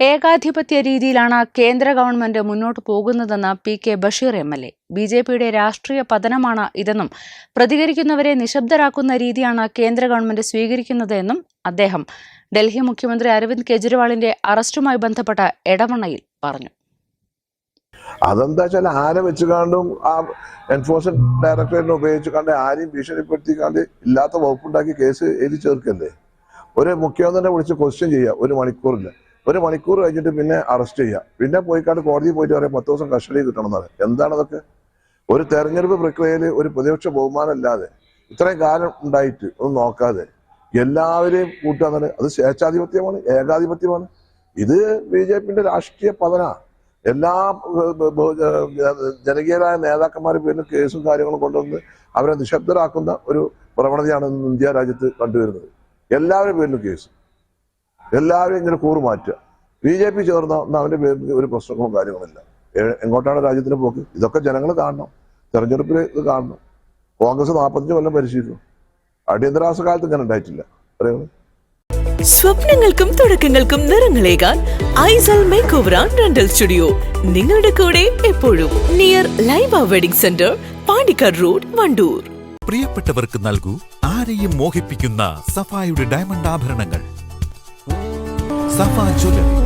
ഏകാധിപത്യ രീതിയിലാണ് കേന്ദ്ര ഗവൺമെന്റ് മുന്നോട്ട് പോകുന്നതെന്ന് P K Basheer M L A. B J പിയുടെ രാഷ്ട്രീയ പതനമാണ് ഇതെന്നും പ്രതികരിക്കുന്നവരെ നിശബ്ദരാക്കുന്ന രീതിയാണ് കേന്ദ്ര ഗവൺമെന്റ് സ്വീകരിക്കുന്നതെന്നും അദ്ദേഹം ഡൽഹി മുഖ്യമന്ത്രി അരവിന്ദ് കെജ്രിവാളിന്റെ അറസ്റ്റുമായി ബന്ധപ്പെട്ട എടവണ്ണയിൽ പറഞ്ഞു. അതെന്താ വെച്ചാൽ ആരെ വെച്ചുകാണ്ടും ആ എൻഫോഴ്സ്മെന്റ് ഡയറക്ടറേറ്റിനെ ഉപയോഗിച്ചുകൊണ്ട് ആരെയും ഭീഷണിപ്പെടുത്തിക്കാണ്ട് ഇല്ലാത്ത വകുപ്പുണ്ടാക്കി കേസ് എഴുതി ചേർക്കല്ലേ ഒരു മുഖ്യമന്ത്രിനെ വിളിച്ച് ക്വസ്റ്റ്യൻ ചെയ്യുക ഒരു മണിക്കൂറില്ല ഒരു മണിക്കൂർ കഴിഞ്ഞിട്ട് പിന്നെ അറസ്റ്റ് ചെയ്യുക പിന്നെ പോയിക്കാണ്ട് കോടതി പോയിട്ട് പറയാം പത്ത് ദിവസം കസ്റ്റഡി കിട്ടണം എന്നാണ്. എന്താണതൊക്കെ ഒരു തെരഞ്ഞെടുപ്പ് പ്രക്രിയയിൽ ഒരു പ്രതിപക്ഷ ബഹുമാനം ഇല്ലാതെ ഇത്രയും കാലം ഉണ്ടായിട്ട് ഒന്നും നോക്കാതെ എല്ലാവരെയും കൂട്ടുക അത് സ്വേച്ഛാധിപത്യമാണ് ഏകാധിപത്യമാണ്. ഇത് ബി ജെ പിന്റെ രാഷ്ട്രീയ പതന. എല്ലാ ജനകീയരായ നേതാക്കന്മാരും പേരിൽ കേസും കാര്യങ്ങളും കൊണ്ടുവന്ന് അവരെ നിശബ്ദരാക്കുന്ന ഒരു പ്രവണതയാണ് ഇന്ത്യ രാജ്യത്ത് കണ്ടുവരുന്നത്. എല്ലാവരുടെ പേരിലും കേസ്. എല്ലാവരും ഇങ്ങനെ കൂറ് മാറ്റുക ബി ജെ പി ചേർന്ന അവന്റെ പേരിൽ ഒരു പ്രശ്നങ്ങളും കാര്യങ്ങളുമില്ല എങ്ങോട്ടാണ് രാജ്യത്തിന് പോക്ക്? ഇതൊക്കെ ജനങ്ങൾ കാണണം. തെരഞ്ഞെടുപ്പിൽ ഇത് കാണണം. കോൺഗ്രസ് നാൽപ്പത്തഞ്ച് കൊല്ലം പരിശീലിച്ചു അടിയന്തരാവസ്ഥ കാലത്ത് ഇങ്ങനെ ഉണ്ടായിട്ടില്ല. പറയുന്നത് സ്വപ്നങ്ങൾക്കും തുടക്കങ്ങൾക്കും നിറങ്ങളേകാൻ ഐസൽ make over and rental studio. നിങ്ങളുടെ കൂടെ എപ്പോഴും near Laiba wedding centre Pandikkad road Wandoor. പ്രിയപ്പെട്ടവർക്ക് നൽകൂ ആരെയും മോഹിപ്പിക്കുന്ന സഫായുടെ ഡയമണ്ട് ആഭരണങ്ങൾ. സഫ ജ്വല്ലറി.